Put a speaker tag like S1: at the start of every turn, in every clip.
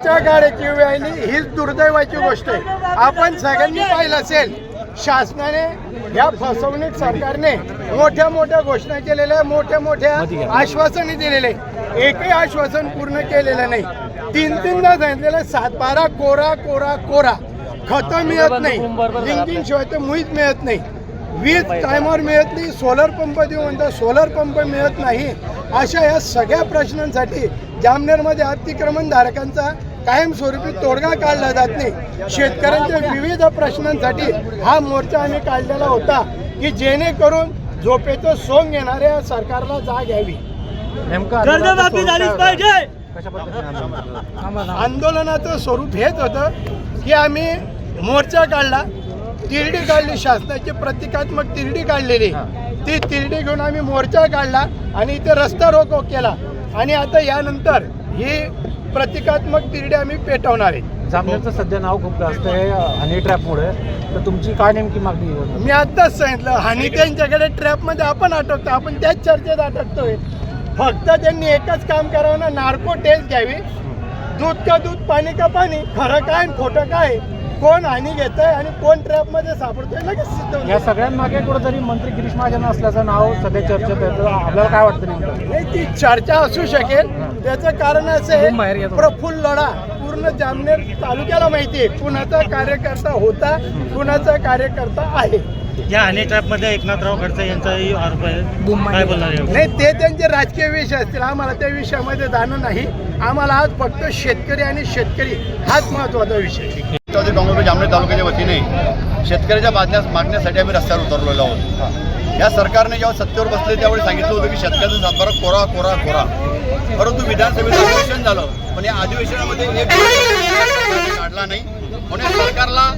S1: त्या गाड्याची वेळी हीच दुर्दैवाची गोष्ट आहे. आपण सगळ्यांनी पाहिलं असेल शासनाने या फसवणूक सरकारने मोठ्या मोठ्या घोषणा केलेल्या मोठ्या मोठ्या आश्वासने दिलेले एकही आश्वासन पूर्ण केलेलं नाही. तीन तीनदा सांगितलेलं सात बारा कोरा कोरा कोरा. खत मिळत नाही. लिंकिंग शिवाय तर मुळीच मिळत नाही. वीज टायमावर मिळत नाही सोलर पंप देऊ म्हणतात सोलर पंप मिळत नाही. अशा या सगळ्या प्रश्नांसाठी जामनेरमध्ये अतिक्रमण धारकांचा कायमस्वरूपी तोडगा काढला जात नाही. शेतकऱ्यांच्या विविध प्रश्नांसाठी हा मोर्चा आम्ही काढलेला होता की जेणेकरून झोपेचं सोंग घेणाऱ्या सरकारला जाग घ्यावी? आंदोलनाचं स्वरूप हेच होतं की आम्ही मोर्चा काढला तिरडी काढली शासनाची प्रतिकात्मक तिरडी काढलेली. ती तिरडी घेऊन आम्ही मोर्चा काढला आणि इथे रस्ता रोको केला. आणि आता यानंतर ही प्रतिकात्मक तिरडी आम्ही पेटवणार आहे.
S2: जामनेरचं सध्या नाव खूप जास्त आहे हनी ट्रॅपमुळे तर तुमची काय नेमकी मागणी?
S1: मी आत्ताच सांगितलं हानी त्यांच्याकडे ट्रॅपमध्ये आपण अटकतो आपण त्याच चर्चेत अटकतोय फक्त त्यांनी एकच काम करावं ना नार्को टेस्ट घ्यावी. दूध का दूध पाणी का पाणी खरं काय खोटं काय? कोण हानी घेत आहे आणि कोण ट्रॅपमध्ये सापडतोय लगेच सिद्ध होतं.
S2: या सगळ्यांमागे कुठेतरी मंत्री गिरीश महाजन असल्याचं नाव सध्या चर्चेत आहे. तर आपल्याला काय वाटतं नेमकं?
S1: नाही ती चर्चा असू शकेल. त्याचं कारण असं
S2: बाहेर
S1: आहे
S2: येतो?
S1: प्रफुल्ल लढा. पूर्ण जामनेर तालुक्याला माहिती आहे कुणाचा कार्यकर्ता होता कुणाचा कार्यकर्ता आहे.
S3: या हनी ट्रॅपमध्ये एकनाथराव खडसे यांचाही आरोप आहे. काय बोलणार आहे?
S1: नाही ते त्यांचे राजकीय विषय असतील. आम्हाला त्या विषयामध्ये जाणं नाही. आम्हाला आज फक्त शेतकरी आणि शेतकरी हाच महत्त्वाचा विषय. आहे.
S4: राष्ट्रवादी काँग्रेस जामनेर तालुक्याच्या वतीने शेतकऱ्याच्या मागण्या मागण्यासाठी आम्ही रस्त्यावर उतरलेलो आहोत. या सरकारने जेव्हा सत्तेवर बसले त्यावेळी सांगितलं होतं की शेतकऱ्याचा सातबारा कोरा कोरा कोरा. परंतु विधानसभेचं अधिवेशन झालं पण या अधिवेशनामध्ये एक काढला नाही. म्हणून सरकारला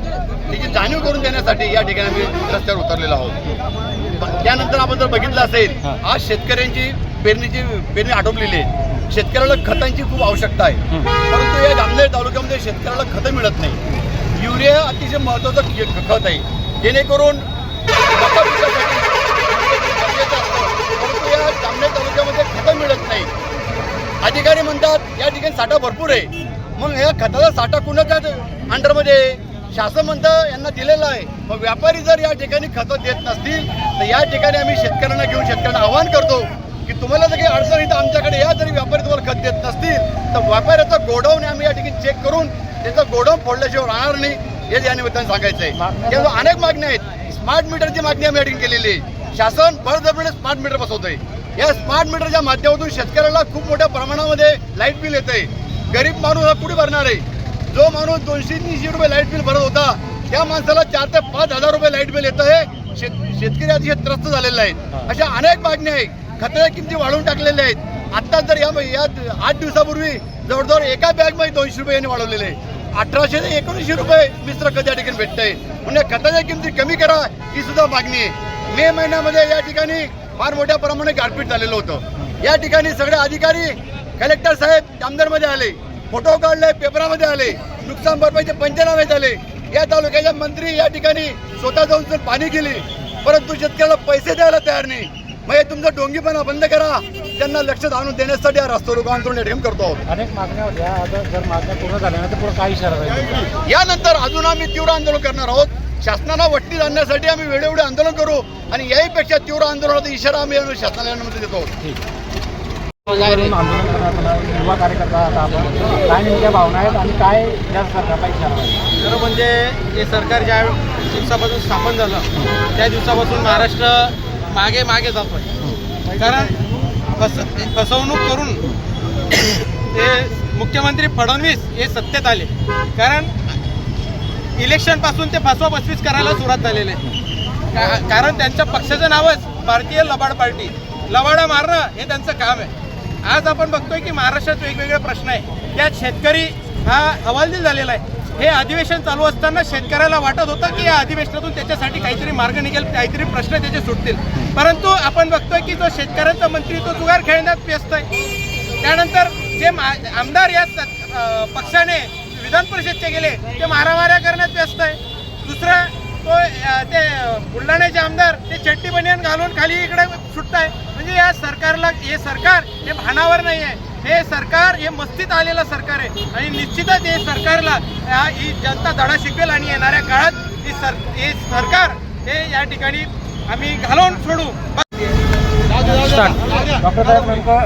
S4: त्याची जाणीव करून देण्यासाठी या ठिकाणी आम्ही रस्त्यावर उतरलेलो आहोत. त्यानंतर आपण जर बघितलं असेल आज शेतकऱ्यांची पेरणीची पेरणी आटोपलेली आहे शेतकऱ्याला खतांची खूप आवश्यकता आहे. परंतु या जामनेर तालुक्यामध्ये शेतकऱ्याला खतं मिळत नाही. युरिया अतिशय महत्वाचं खत आहे. जेणेकरून परंतु या जामनेर तालुक्यामध्ये खतं मिळत नाही. अधिकारी म्हणतात या ठिकाणी साठा भरपूर आहे. मग या खताचा साठा कुणाच्या अंडरमध्ये शासन म्हणतं यांना दिलेला आहे. मग व्यापारी जर या ठिकाणी खतं देत नसतील तर या ठिकाणी आम्ही शेतकऱ्यांना घेऊन शेतकऱ्यांना आवाहन करतो की तुम्हाला जर काही अडचण येतं आमच्याकडे या जरी व्यापारी तुम्हाला खत देत नसतील तर व्यापाऱ्याचं गोडाऊन आम्ही या ठिकाणी चेक करून त्याचं गोडाऊन फोडल्याशिवाय राहणार नाही हे या निमित्ताने सांगायचं आहे त्यामुळे अनेक मागण्या आहेत. स्मार्ट मीटरची मागणी आम्ही या ठिकाणी केलेली आहे. शासन बळजबरीने स्मार्ट मीटर बसवतंय. या स्मार्ट मीटरच्या माध्यमातून शेतकऱ्याला खूप मोठ्या प्रमाणामध्ये लाइट बिल येतंय. गरीब माणूस हा कुठे भरणार आहे? जो माणूस दोनशे तीनशे रुपये लाइट बिल भरत होता त्या माणसाला चार ते पाच हजार रुपये लाइट बिल येतं आहे शेत शेतकरी अतिशय त्रस्त झालेले आहेत. अशा अनेक मागण्या आहेत. खताच्या किमती वाढवून टाकलेल्या आहेत. आता जर या या आठ दिवसापूर्वी जवळजवळ एका बॅगमध्ये दोनशे रुपये यांनी वाढवलेले. आहे अठराशे ते एकोणीसशे रुपये मिश्र खत या ठिकाणी भेटतंय? म्हणजे खताच्या किमती कमी करा ही सुद्धा मागणी आहे. मे महिन्यामध्ये या ठिकाणी फार मोठ्या प्रमाणात गारपीट झालेलं होतं. या ठिकाणी सगळे अधिकारी कलेक्टर साहेब आमदारमध्ये आले. फोटो काढले पेपरामध्ये आले. नुकसान भरपाईचे पंचनामे झाले. या तालुक्याच्या मंत्री या ठिकाणी स्वतः जाऊन पाणी केली परंतु शेतकऱ्याला पैसे द्यायला तयार नाही. मग हे तुमचा डोंगीपणा बंद करा. त्यांना लक्षात आणून देण्यासाठी हा रस्ता रोको आंदोलन या ठिकाणी करतो. आहोत
S2: अनेक मागण्या होत्या. आता जर मागण्या पूर्ण झाल्या ना तर पुढे काय इशारा राहील?
S4: यानंतर अजून आम्ही तीव्र आंदोलन करणार आहोत. शासनाला वट्टी आणण्यासाठी आम्ही वेळोवेळी आंदोलन करू आणि याहीपेक्षा तीव्र आंदोलनाचा इशारा आम्ही शासनाला यामध्ये देतो.
S2: युवा कार्यकर्ता आता आपण काय नेमक्या भावना आहेत आणि काय या सरकारला इशारा राहील
S5: खरं म्हणजे हे सरकार ज्या दिवसापासून स्थापन झालं त्या दिवसापासून महाराष्ट्र मागे मागे जातोय. कारण फस फसवणूक करून ते मुख्यमंत्री फडणवीस हे सत्तेत आले. कारण इलेक्शनपासून ते फसवा फसवीस करायला सुरुवात झालेले का कारण त्यांच्या पक्षाचं नावच भारतीय लबाड पार्टी. लबाडा मारणं हे त्यांचं काम आहे. आज आपण बघतोय की महाराष्ट्रात वेगवेगळे प्रश्न आहे. त्यात शेतकरी हा हवालदिल झालेला आहे. हे अधिवेशन चालू असताना शेतकऱ्याला वाटत होतं की या अधिवेशनातून त्याच्यासाठी काहीतरी मार्ग निघेल काहीतरी प्रश्न त्याचे सुटतील. परंतु आपण बघतोय की जो शेतकऱ्यांचा मंत्री तो जुगार खेळण्यात व्यस्त आहे. त्यानंतर जे मा- आमदार या पक्षाने विधान परिषदचे गेले ते मारामाऱ्या करण्यात व्यस्त आहे. दुसरं तो ते बुलढाण्याचे आमदार ते चट्टी बनियान घालून खाली इकडे सुटत आहे म्हणजे या सरकारला हे सरकार हे भानावर नाही आहे हे सरकार हे मस्तीत आलेलं सरकार आहे. आणि निश्चितच हे सरकारला या ही जनता धडा शिकवेल आणि येणाऱ्या काळात ही सर हे सरकार हे या ठिकाणी आम्ही घालवून सोडू.
S2: डॉक्टर साहेब नेमकं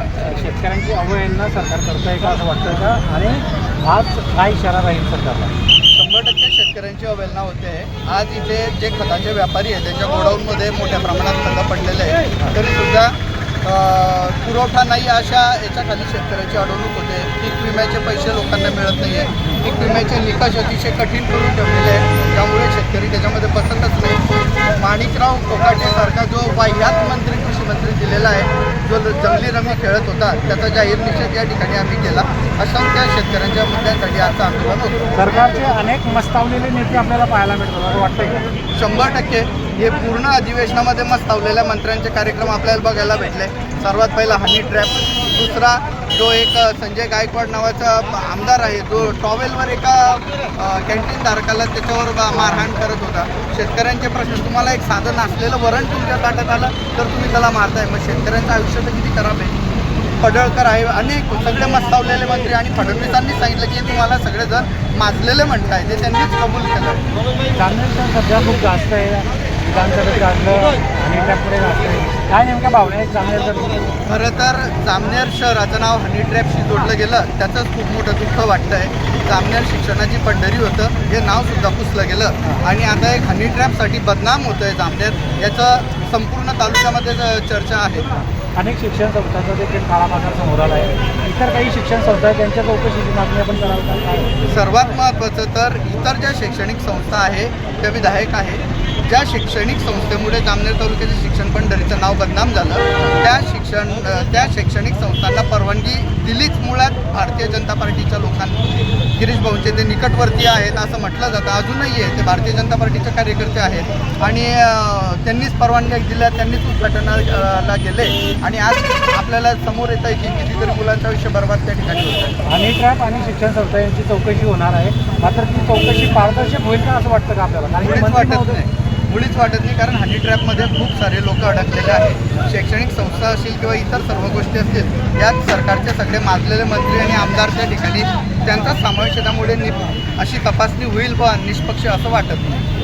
S2: शेतकऱ्यांची अवहेलना सरकार करतंय का असं वाटतंय का? आणि आज काय इशारा राहील सरकारला.
S6: शंभर टक्के शेतकऱ्यांची अवहेलना होते. आज इथे जे खताचे व्यापारी आहेत त्यांच्या गोडाऊनमध्ये मोठ्या प्रमाणात खतं पडलेले आहे तरी सुद्धा पुरवठा नाही अशा याच्याखाली शेतकऱ्याची अडवणूक होते. पीक विम्याचे पैसे लोकांना मिळत नाही आहे पीक विम्याचे निकष अतिशय कठीण करून ठेवलेले आहे त्यामुळे शेतकरी त्याच्यामध्ये बसतच नाही. माणिकराव कोकाटेसारखा जो वाह्यात मंत्री कृषी मंत्री दिलेला आहे जो जंगली रमी खेळत होता त्याचा जाहीर निषेध या ठिकाणी आम्ही केला. असंख्य शेतकऱ्यांच्या मुद्द्यांसाठी आजचं आंदोलन होतं.
S2: सरकारचे अनेक मस्तावलेले नेते आपल्याला पाहायला मिळतात का?
S6: शंभर टक्के. हे पूर्ण अधिवेशनामध्ये मस्तावलेल्या मंत्र्यांचे कार्यक्रम आपल्याला बघायला भेटले. सर्वात पहिला हनी ट्रॅप दुसरा जो एक संजय गायकवाड नावाचा आमदार आहे जो टॉवेलवर एका कॅन्टीन धारकाला त्याच्यावर मारहाण करत होता. शेतकऱ्यांचे प्रश्न तुम्हाला एक साधन असलेलं वरण तुमच्या ताटात आलं तर तुम्ही त्याला मारताय. मग शेतकऱ्यांचं आयुष्य तर किती खराब आहे. पडळकर आहे अनेक सगळे मस्तावलेले मंत्री आणि फडणवीसांनी सांगितलं की तुम्हाला सगळेजण माजलेले म्हणताय ते त्यांनीच कबूल केलं.
S2: सध्या खूप जास्त आहे. विधानसभेत गाजलं आणि गाजलं काय नेमक्या भावना आहेत जामनेरचं
S6: खरं तर जामनेर शहराचं नाव हनी ट्रॅपशी जोडलं गेलं त्याचंच खूप मोठं दुःख वाटतंय. जामनेर शिक्षणाची पंढरी होतं हे नाव सुद्धा पुसलं गेलं. आणि आता एक हनी ट्रॅपसाठी बदनाम होतंय जामनेर याचं संपूर्ण तालुक्यामध्ये चर्चा आहे.
S2: अनेक शिक्षण संस्थांचा देखील काळामागा समोर आला आहे इतर काही शिक्षण संस्था आहेत त्यांच्या चौकशीची मागणी आपण कराल
S6: सर्वात महत्त्वाचं तर इतर ज्या शैक्षणिक संस्था आहे त्या विधायक आहे ज्या शैक्षणिक संस्थेमुळे जामनेर तालुक्याचे शिक्षण पंढरीचं नाव बदनाम झालं त्या शिक्षण त्या शैक्षणिक संस्थांना परवानगी दिलीच मुळात भारतीय जनता पार्टीच्या लोकांनी. गिरीश भाऊंचे ते निकटवर्ती आहेत असं म्हटलं जातं. अजूनही आहे ते भारतीय जनता पार्टीचे कार्यकर्ते आहेत. आणि त्यांनीच परवानगी दिल्या त्यांनीच उद्घाटनाला गेले. आणि आज आपल्याला समोर येत आहे की कितीतरी मुलांचं आयुष्य बर्बाद त्या ठिकाणी होतं
S2: ट्रॅप आणि शिक्षण संस्था यांची चौकशी होणार आहे. मात्र ती चौकशी पारदर्शक होईल का असं वाटतं का आपल्याला?
S6: वाटत नाही. मुळीच वाटत नाही कारण हनी ट्रॅपमध्ये खूप सारे लोक अडकलेले आहेत. शैक्षणिक संस्था असतील किंवा इतर सर्व गोष्टी असतील यात सरकारचे सगळे माजलेले मंत्री आणि आमदार त्या ठिकाणी त्यांचा समावेश त्यामुळे अशी तपासणी होईल व निष्पक्ष असं वाटत नाही.